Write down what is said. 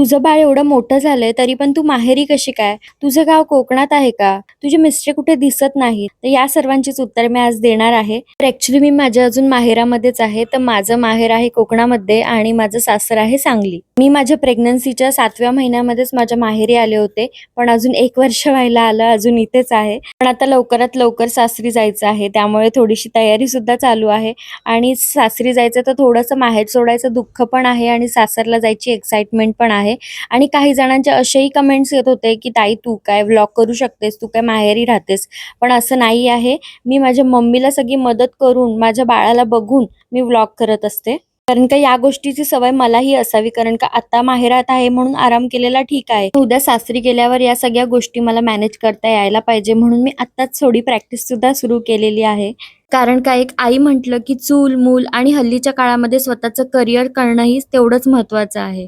तुझं बाळ एवढं मोठं झालंय तरी पण तू माहेरी कशी काय? तुझं गाव कोकणात आहे का? तुझे मिस्टर कुठे दिसत नाहीत? तर या सर्वांचीच उत्तर मी आज देणार आहे. तर ऍक्च्युली मी माझ्या अजून माहेरामध्येच आहे तर माझं माहेर आहे कोकणामध्ये आणि माझं सासर आहे सांगली. मी माझ्या प्रेग्नन्सीच्या सातव्या महिन्यामध्येच माझ्या माहेरी आले होते पण अजून एक वर्ष व्हायला आलं अजून इथेच आहे. पण आता लवकरात लवकर सासरी जायचं आहे त्यामुळे थोडीशी तयारी सुद्धा चालू आहे. आणि सासरी जायचं तर थोडंसं माहेर सोडायचं दुःख पण आहे आणि सासरला जायची एक्साइटमेंट पण आहे. आणि काही जणांचे असेही कमेंट्स येत होते की ताई तू काय व्लॉग करू शकतेस? तू काय माहेरी राहतेस? पण असं नाही आहे. मी माझ्या मम्मीला सगळी मदत करून माझ्या बाळाला बघून मी व्लॉग करत असते. कारण का या गोष्टीची सवय मलाही असावी. कारण का आता माहेरात आहे म्हणून आराम केलेला ठीक आहे. उद्या सासरी गेल्यावर या सगळ्या गोष्टी मला मॅनेज करता यायला पाहिजे. म्हणून मी आत्ताच थोडी प्रॅक्टिस सुद्धा सुरू केलेली आहे. कारण का एक आई म्हटलं की चूल मूल आणि हल्लीच्या काळामध्ये स्वतःचं करिअर करणंही तेवढंच महत्वाचं आहे.